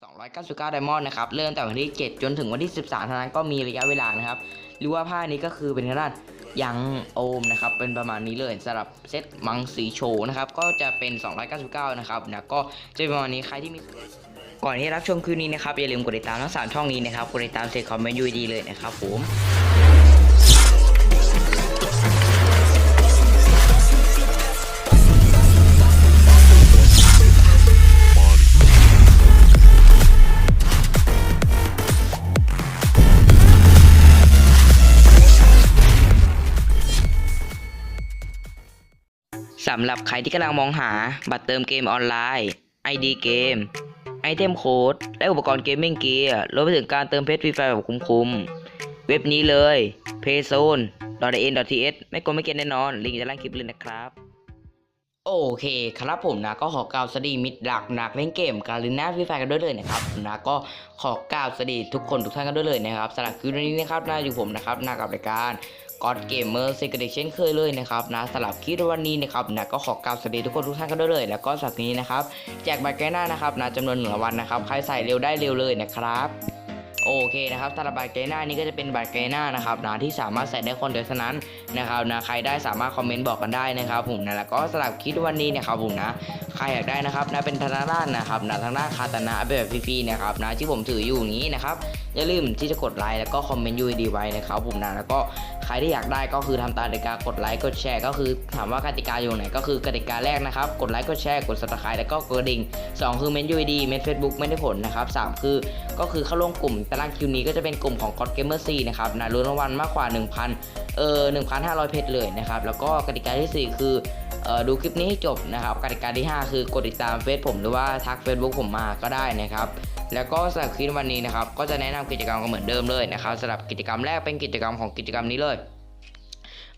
299ไดมอนด์นะครับ เริ่มแต่วันที่ 7 จนถึงวันที่ 13เท่านั้นก็มีระยะเวลานะครับ หรือว่าผ้านี้ก็คือเป็นทาดยังโอมนะครับ เป็นประมาณนี้เลยสำหรับเซตมังสีโชนะครับ ก็จะเป็น 299 นะครับนะก็จะเป็นประมาณนี้ใครที่มีก่อนที่รับชมคลิปนี้นะครับ อย่าลืมกดติดตามทั้ง 3 ช่องนี้นะครับ กดติดตามเซตคอมเมนต์ยูดีเลยนะครับผม สำหรับใครที่กำลังมองหาบัตรเติมเกมออนไลน์ ID เกม ไอเทมโค้ด และอุปกรณ์เกมมิ่งเกียร์รวมไปถึงการเติมเพชรฟรีไฟแบบคุ้มๆ เว็บนี้เลย payzone n th ไม่กลัวไม่เก็นแน่นอน ลิงก์จะล่างคลิปเลยนะครับ โอเคครับผมนะก็ขอกล่าวสวัสดีมิตรหลักนักเล่นเกมการลินหน้าฟรีไฟกันด้วยเลยนะครับนะก็ขอกล่าวสวัสดีทุกคนทุกท่านกันด้วยเลยนะครับสำหรับคลิปนี้นะครับน่าอยู่ผมนะครับนากับรายการ ก็อดเกมเมอร์เซกเดเช่นเคยเลยนะครับนะสำหรับคลิปวันนี้นะครับนะก็ขอกล่าวสวัสดีทุกคนทุกท่านกันด้วยเลย แล้วก็สัปนี้นะครับแจกบัตรแก้หน้านะครับนะจำนวนหนึ่งวัลนะครับใครใส่เร็วได้เร็วเลยนะครับโอเคนะครับสำหรับบัตรเกยหน้านี้ก็จะเป็นบัตรเกยหน้านะครับนะที่สามารถใส่ได้คนเดียวเท่านั้นนะครับนะใครได้สามารถคอมเมนต์บอกกันได้นะครับผมนะแล้วก็สำหรับคลิปวันนี้นะครับผมนะใครอยากได้นะครับนะเป็นทางด้านนะครับนะทางด้านคาตานะแบบฟรีๆนะครับนะที่ผมถืออยู่อย่างนี้นะครับอย่าลืมที่จะกดไลค์แล้วก็คอมเมนต์ยูดีไว้นะครับผมนะแล้วก็ใครที่อยากได้ก็คือทำตามกติกากดไลค์กดแชร์ ก็คือถามว่ากติกาอยู่ไหนก็คือกติกาแรกนะครับกดไลค์กดแชร์กด subscribe แล้วก็กดดิ่งสองคือเมนยูดีเมนเฟซบุ๊กไม่ได้ผลนะครับสามคือก็คือเข้าร่วมกลุ่มตารางคิวนี้ก็จะเป็นกลุ่มของ God Gamer 4นะครับนะลุ้นรางวัลมากกว่า 1,000เออ1,500 เพชรเลยนะครับแล้วก็กติกาที่ 4 คือ ดูคลิปนี้ให้จบนะครับกติกาที่ 5 คือกดติดตามเฟซผมหรือว่าทัก Facebook ผมมาก็ได้นะครับแล้วก็สำหรับคลิปวันนี้นะครับก็จะแนะนำกิจกรรมกันเหมือนเดิมเลยนะครับสำหรับกิจกรรมแรกเป็นกิจกรรมของกิจกรรมนี้เลย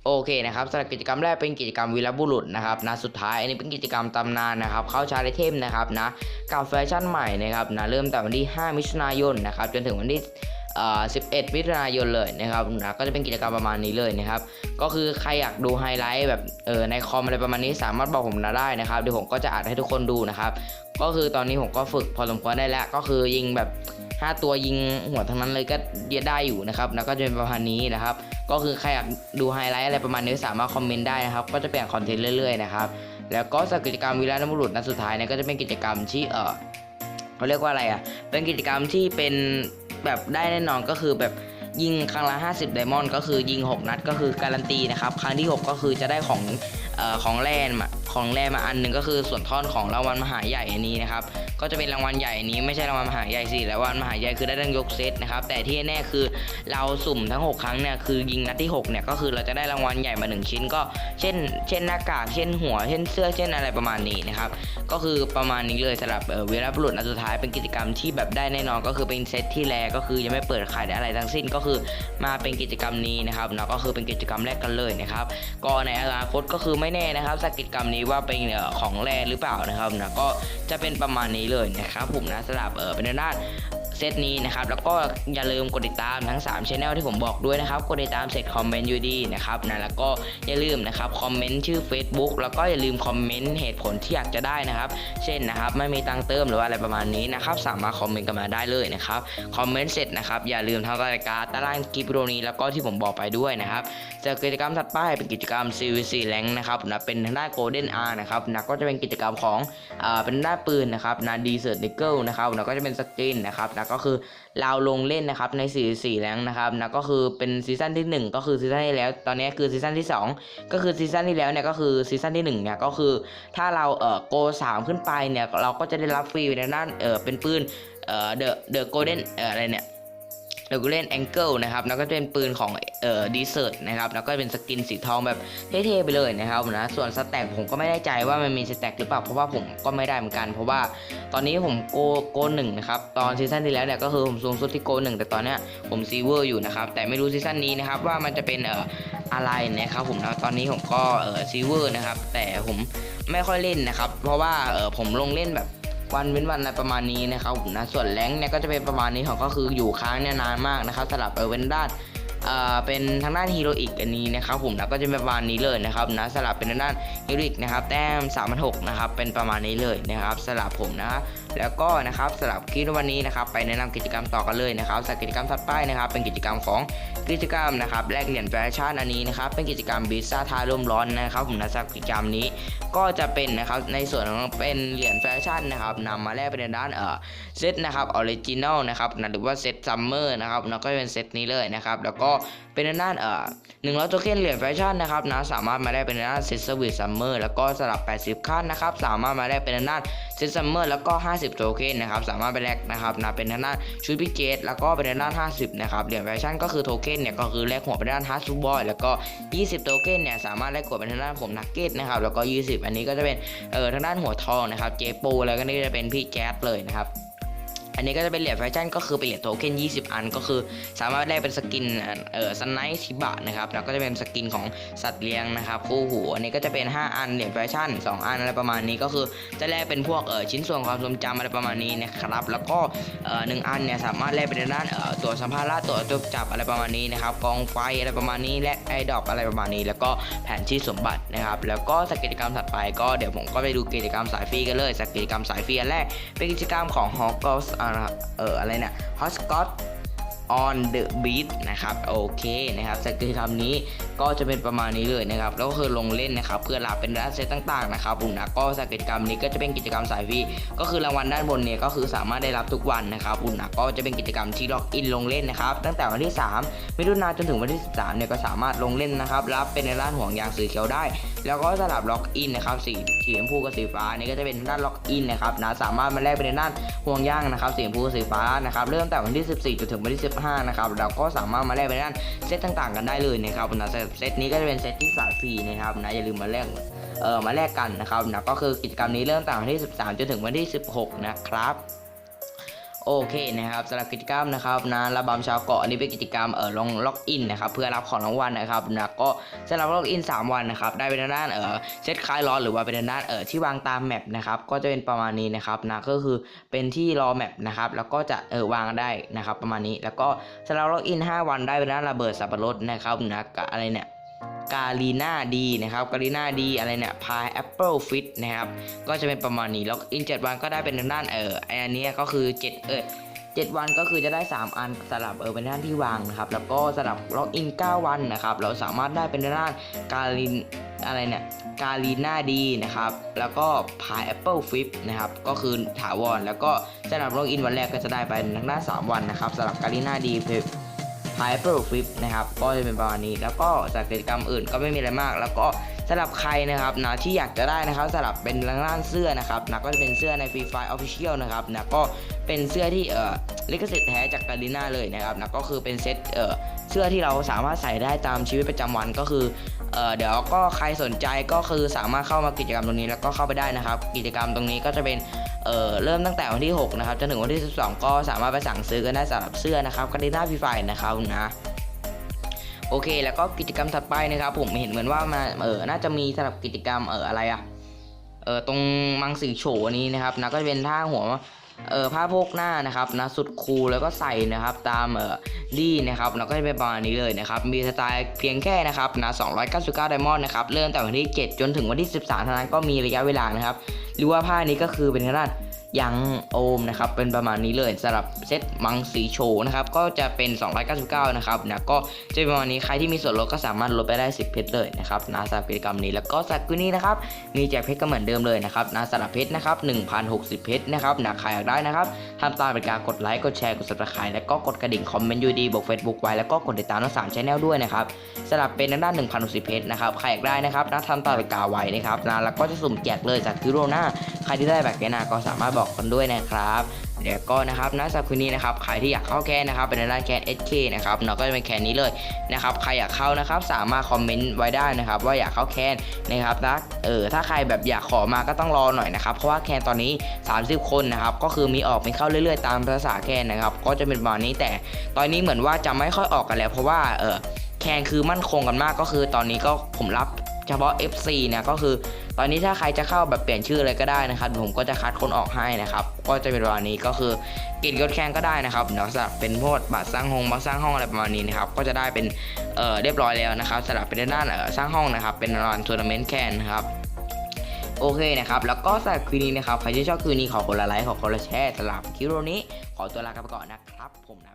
โอเคนะครับสำหรับกิจกรรมแรกเป็นกิจกรรมวีรบุรุษนะครับนะสุดท้ายอันนี้เป็นกิจกรรมตำนานนะครับเข้าชาร์จเทมนะครับนะกับแฟชั่นใหม่นะครับนะเริ่มแต่วันที่ 5 มิถุนายนนะครับจนถึงวันที่ 11 มิถุนายนเลยนะครับนะก็จะเป็นกิจกรรมประมาณนี้เลยนะครับ ก็คือใครอยากดูไฮไลท์แบบเออในคอมอะไรประมาณนี้สามารถบอกผมนะได้นะครับเดี๋ยวผมก็จะอัดให้ทุกคนดูนะครับ ก็คือตอนนี้ผมก็ฝึกพอสมควรได้แล้ว ก็คือยิงแบบ 5 ตัวยิงหัวทั้งนั้นเลยก็ยได้อยู่นะครับแล้วก็จะเป็นประมาณนี้นะครับ ก็คือใครอยากดูไฮไลท์อะไรประมาณนี้สามารถคอมเมนต์ได้นะครับ ก็จะเปลี่ยนคอนเทนต์เรื่อยๆนะครับแล้วก็สกิจกรรมวิลานุรุษนัดสุดท้ายเนี่ยก็จะเป็นกิจกรรมที่เออเขาเรียกว่าอะไรอะ เป็นกิจกรรมที่เป็น แบบได้แน่นอนก็คือแบบยิงครั้งละ 50 ไดมอนด์ก็คือยิง 6 นัดก็คือการันตีนะครับ ครั้งที่ 6 ก็คือจะได้ของของแลนมาของแลนมาอันหนึ่งก็คือส่วนท่อนของรางวัลมหาใหญ่อันนี้นะครับก็จะเป็นรางวัลใหญ่อันนี้ไม่ใช่รางวัลมหาใหญ่สิรางวัลมหาใหญ่คือได้ทั้งยกเซตนะครับแต่ที่แน่คือเราสุ่มทั้ง 6 ครั้งเนี่ยคือยิงนัดที่6เนี่ยก็คือเราจะได้รางวัลใหญ่มา 1 ชิ้น ก็เช่น เช่นหน้ากากเช่นหัว เช่นเสื้อเช่นอะไรประมาณนี้นะครับก็คือประมาณนี้เลยสำหรับเวลาบุรุษอันสุดท้ายเป็นกิจกรรมที่แบบได้แน่นอนก็คือเป็นเซตที่แรก็คือยังไม่เปิดขายอะไรทั้งสิ้นก็คือมาเป็นกิจกรรมนี้นะครับเนาะก็คือเป็นกิจกรรมแรกกันเลยนะครับก็ในอนาคตก็คือไม่แน่นะครับสกิจกรรมนี้ว่าเป็นของแรหรือเปล่านะครับนะก็จะเป็นประมาณนี้เลยนะครับผมนะสำหรับเออเป็นด้าน ซตนี้นะครับแล้วก็อย่าลืมกดติดตามทั้ง3 Channel ที่ผมบอกด้วยนะครับกดติดตามเสร็จคอมเมนต์อยู่ดีนะครับนะแล้วก็อย่าลืมนะครับคอมเมนต์ชื่อ Facebook แล้วก็อย่าลืมคอมเมนต์เหตุผลที่อยากจะได้นะครับ เช่นนะครับไม่มีตังเติมหรือว่าอะไรประมาณนี้นะครับสามารถคอมเมนต์กันมาได้เลยนะครับคอมเมนต์เสร็จนะครับอย่าลืมทำรายการตารางคลิปวิดีโอนี้แล้วก็ที่ผมบอกไปด้วยนะครับจอกิจกรรมถัดไปเป็นกิจกรรม CVC Rank นะครับนะเป็นทางด้าน Golden R นะครับนะก็จะเป็นกิจกรรมของอ่าเป็นด้านปืนนะครับนะดีเซอร์ดิเกิลนะครับนะก็จะเป็นสกินนะครับนะก็คือเราลงเล่นนะครับใน44แรงนะครับนะก็คือเป็นซีซั่นที่ 1 ก็คือซีซั่นที่แล้ว ตอนนี้คือซีซั่นที่ 2 ก็คือซีซั่นที่แล้วเนี่ยก็คือซีซั่นที่1เนี่ยก็คือถ้าเราเอ่อโกสามขึ้นไปเนี่ยเราก็จะได้รับฟรีในด้านเอ่อเป็นปืนเอ่อเดอะเดอะโกลเด้นเอ่ออะไรเนี่ย เดอะโกลเด้นแองเกิลนะครับแล้วก็เป็นปืนของเอ่อดีเซอร์นะครับแล้วก็เป็นสกินสีทองแบบเท่ๆไปเลยนะครับนะส่วนสแต็กผมก็ไม่แน่ใจว่ามันมีสแต็กหรือเปล่าเพราะว่าผมก็ไม่ได้เหมือนกัน เพราะว่าตอนนี้ผมโกโกหนึ่งนะครับตอนซีซั่นที่แล้วเนี่ยก็คือผมสูงสุดที่โกหนึ่งแต่ตอนเนี้ยผมซีเวอร์อยู่นะครับแต่ไม่รู้ซีซั่นนี้นะครับว่ามันจะเป็นเอ่ออะไรนะครับผมนะตอนนี้ผมก็เอ่อซีเวอร์นะครับแต่ผมไม่ค่อยเล่นนะครับเพราะว่าเอ่อผมลงเล่นแบบ วันเว้นวันอะไรประมาณนี้นะครับผมนะส่วนแรงเนี่ยก็จะเป็นประมาณนี้ของก็คืออยู่ค้างเนี่ยนานมากนะครับสลับเออเว้นด้านเอ่อเป็นทางด้านฮีโรอีกอันนี้นะครับผมนะก็จะเป็นประมาณนี้เลยนะครับนะสลับเป็นทางด้านฮีโรอีกนะครับแต้ม3 6 0 0นะครับเป็นประมาณนี้เลยนะครับสลับผมนะ แล้วก็นะครับสำหรับคลิปวันนี้นะครับไปแนะนำกิจกรรมต่อกันเลยนะครับสำหรับกิจกรรมถัดไปนะครับ เป็นกิจกรรมของกิจกรรมนะครับแลกเหรียญแฟชั่นอันนี้นะครับเป็นกิจกรรมบิซ่าทาร่มร้อนนะครับผมนะสำหรับกิจกรรมนี้ก็จะเป็นนะครับในส่วนของเป็นเหรียญแฟชั่นนะครับนำมาแลกเป็นด้านเอ่อเซตนะครับออริจินอลนะครับนะหรือว่าเซตซัมเมอร์นะครับแล้วก็เป็นเซตนี้เลยนะครับแล้วก็เป็นด้านเอ่อหนึ่งร้อยโทเค็นเหรียญแฟชั่นนะครับนะสามารถมาได้เป็นด้านเซตสวิตซัมเมอร์แล้วก็สลับ 80 ขั้นนะครับสามารถมาได้เป็นด้านเซตซัมเมอร์แล้วก็ 50 โทเค็นนะครับสามารถไปแลกนะครับนะเป็นทางด้านชุดพิเกตแล้วก็เป็นทางด้าน 50 นะครับเหรียญแฟชั่นก็คือโทเค็นเนี่ยก็คือแลกหัวเป็นด้านฮาร์ดซูบอยแล้วก็ 20 โทเค็นเนี่ยสามารถแลกหัวเป็นทางด้านผมนักเก็ตนะครับแล้วก็ 20 อันนี้ก็จะเป็นเออทางด้านหัวทองนะครับเจปูแล้วก็นี่จะเป็นพี่แจ๊ดเลยนะครับ อันนี้ก็จะเป็นเหรียญแฟชั่นก็คือเป็นเหรียญโทเค็น20 อันก็คือ สามารถได้เป็นสกินเอ่อสไนท์ชิบะนะครับแล้วก็จะเป็นสกินของสัตว์เลี้ยงนะครับคู่หูอันนี้ก็จะเป็น 5 อันเหรียญแฟชั่น 2 อันอะไรประมาณนี้ก็คือจะแลกเป็นพวกเอ่อชิ้นส่วนความทรงจำอะไรประมาณนี้นะครับแล้วก็เอ่อหนึ่งอันเนี่ยสามารถแลกเป็นด้านเอ่อตัวสัมภาระตัวจบจับอะไรประมาณนี้นะครับกองไฟอะไรประมาณนี้และไอดอกอะไรประมาณนี้ แล้วก็แผนที่สมบัตินะครับแล้วก็สกิจกรรมถัดไปก็เดี๋ยวผมก็ไปดูกิจกรรมสายฟรีกันเลยสกิจกรรมสายฟรีอันแรกเป็นกิจกรรมของ h o g o s เอออะไรเนี่ยฮอสกอต on the beat นะครับโอเคนะครับสกิจกรรมนี้ก็จะเป็นประมาณนี้เลยนะครับแล้วก็คือลงเล่นนะครับเพื่อรับเป็นร้านเซตต่างๆนะครับผมนะก็สกิจกรรมนี้ก็จะเป็นกิจกรรมสายฟรีก็คือรางวัลด้านบนเนี่ยก็คือสามารถได้รับทุกวันนะครับผมนะก็จะเป็นกิจกรรมที่ล็อกอินลงเล่นนะครับตั้งแต่วันที่ 3 มิถุนายนจนถึงวันที่ 13เนี่ยก็สามารถลงเล่นนะครับรับเป็นในด้านห่วงยางสีเขียวได้ แล้วก็สลับล็อกอินนะครับสีสีชมพูกับสีฟ้านี่ก็จะเป็นด้านล็อกอินนะครับนะสามารถมาแลกเป็นในด้านห่วงยางนะครับสีชมพูกับสีฟ้านะครับเริ่มแต่วันที่ 14จนถึงวันที่15นะครับเราก็สามารถมาแลกไปด้านเซตต่างๆ กันได้เลยนะครับนะเซตนี้ก็จะเป็นเซตที่สายฟรีนะครับนะอย่าลืมมาแลกเออมาแลกกันนะครับนะก็คือกิจกรรมนี้เริ่มตั้งแต่วันที่ 13 จนถึงวันที่ 16 นะครับ โอเคนะครับสำหรับกิจกรรมนะครับนะระบำชาวเกาะอันนี้เป็นกิจกรรมเออลองล็อกอินนะครับเพื่อรับของรางวัลนะครับนะก็สำหรับล็อกอิน 3 วันนะครับได้เป็นทางด้านเออเซตคลายร้อนหรือว่าเป็นทางด้านเออที่วางตามแมปนะครับก็จะเป็นประมาณนี้นะครับนะก็คือเป็นที่รอแมปนะครับแล้วก็จะเออวางได้นะครับประมาณนี้ แล้วก็สำหรับล็อกอิน 5 วันได้เป็นด้านระเบิดสับปะรดนะครับนะกับอะไรเนี่ย กาลีนาดีนะครับกาลีนาดีอะไรเนี่ยพายแอปเปิลฟิตนะครับ ก็จะเป็นประมาณนี้แล้วอินเจ็ดวันก็ได้เป็นทางด้านเออไออันนี้ก็คือเจ็ดเออเจ็ดวันก็คือจะได้ 3 อันสลับเออเป็นด้านที่วางนะครับ แล้วก็สลับล็อกอิน 9 วันนะครับ เราสามารถได้เป็นด้านกาลินอะไรเนี่ยกาลีนาดีนะครับ แล้วก็พายแอปเปิลฟิปนะครับ ก็คือถาวร แล้วก็สลับล็อกอินวันแรกก็จะได้ไปทางด้าน 3 วันนะครับสลับกาลีนาดี Hyper Flip นะครับ ก็จะเป็นประมาณนี้ แล้วก็จากกิจกรรมอื่นก็ไม่มีอะไรมาก แล้วก็สำหรับใครนะครับนะที่อยากจะได้นะครับสำหรับเป็นร่างเสื้อนะครับนะก็จะเป็นเสื้อในฟรีไฟล์ออฟฟิเชียลนะครับนะก็เป็นเสื้อที่เอ่อลิขสิทธิ์แท้จากกาลิน่าเลยนะครับนะก็คือเป็นเซ็ตเอ่อเสื้อที่เราสามารถใส่ได้ตามชีวิตประจำวันก็คือ เเดี๋ยวก็ใครสนใจก็คือสามารถเข้ามากิจกรรมตรงนี้แล้วก็เข้าไปได้นะครับ กิจกรรมตรงนี้ก็จะเป็นเเริ่มตั้งแต่วันที่ 6 นะครับจนถึงวันที่ 12 ก็สามารถไปสั่งซื้อกันได้สำหรับเสื้อนะครับกาลิน่าฟีไฟนะครับนะโอเค แล้วก็กิจกรรมถัดไปนะครับ ผมเห็นเหมือนว่ามาเออน่าจะมีสำหรับกิจกรรมเอออะไรอะเออตรงมังสีโฉนี้นะครับนะก็จะเป็นท่าหัว เออผ้าโพกหน้านะครับนะสุดคูลแล้วก็ใส่นะครับตามเออดีนะครับเราก็จะเป็นประมาณนี้เลยนะครับมีสไตล์เพียงแค่นะครับนะ299ไดมอนด์นะครับเริ่มแต่วันที่ 7 จนถึงวันที่ 13เท่านั้นก็มีระยะเวลานะครับหรือว่าผ้านี้ก็คือเป็นทาด้น ยังโอมนะครับเป็นประมาณนี้เลยสำหรับเซตมังสีโชนะครับก็จะเป็น 299 นะครับนะก็จะเป็นประมาณนี้ใครที่มีส่วนลดก็สามารถลดไปได้ 10 เพชรเลยนะครับนะสำหรับกิจกรรมนี้แล้วก็สัตว์กุนี้นะครับมีแจกเพชรก็เหมือนเดิมเลยนะครับนะสำหรับเพชรนะครับ1,060 เพชรนะครับนะใครอยากได้นะครับทำตามเป็นการกดไลค์กดแชร์กด subscribe แล้วก็กดกระดิ่งคอมเมนต์ยูดีบอกเฟซบุ๊กไว้แล้วก็กดติดตามทั้งสามช่องด้วยนะครับสำหรับเป็นทางด้าน1,060 เพชรนะครับใครอยากได้นะครับนะทำตามเป็นการไว้นะครับนะแล้วก็จะสุ่มแจกเลยจากคิโรนาใครที่ได้แบบแกนาก็สามารถบอกกันด้วยนะครับเดี๋ยวก็นะครับนะสับคืนนี้นะครับใครที่อยากเข้าแคนนะครับเป็นในด้านแคน SK นะครับเนาะก็จะเป็นแคนนี้เลยนะครับใครอยากเข้านะครับสามารถคอมเมนต์ไว้ได้นะครับว่าอยากเข้าแคนนะครับนะเออถ้าใครแบบอยากขอมาก็ต้องรอหน่อยนะครับเพราะว่าแคนตอนนี้ 30 คนนะครับก็คือมีออกมีเข้าเรื่อยๆ ตามภาษาแคนนะครับก็จะเป็นประมาณนี้แต่ตอนนี้เหมือนว่าจะไม่ค่อยออกกันแล้ว เพราะว่าเออแคนคือมั่นคงกันมากก็คือตอนนี้ก็ผมรับ เฉพาะ FC เนี่ยก็คือตอนนี้ถ้าใครจะเข้าแบบเปลี่ยนชื่ออะไรก็ได้นะครับผมก็จะคัดคนออกให้นะครับก็จะเป็นวันนี้ก็คือกินยศแคนก็ได้นะครับเดี๋ยวสำหรับเป็นพวกบัตรสร้างห้องบัตรสร้างห้องอะไรประมาณนี้นะครับก็จะได้เป็นเอ่อเรียบร้อยแล้วนะครับสำหรับเป็นด้านเอ่อสร้างห้องนะครับเป็นรางวัลทัวร์นาเมนต์แคนนะครับโอเคนะครับแล้วก็สำหรับคลิปนี้นะครับใครที่ชอบคลิปนี้ขอคนละไลค์ขอคนละแชร์สำหรับคลิปนี้ขอตัวลากันไปก่อนนะครับผมนะ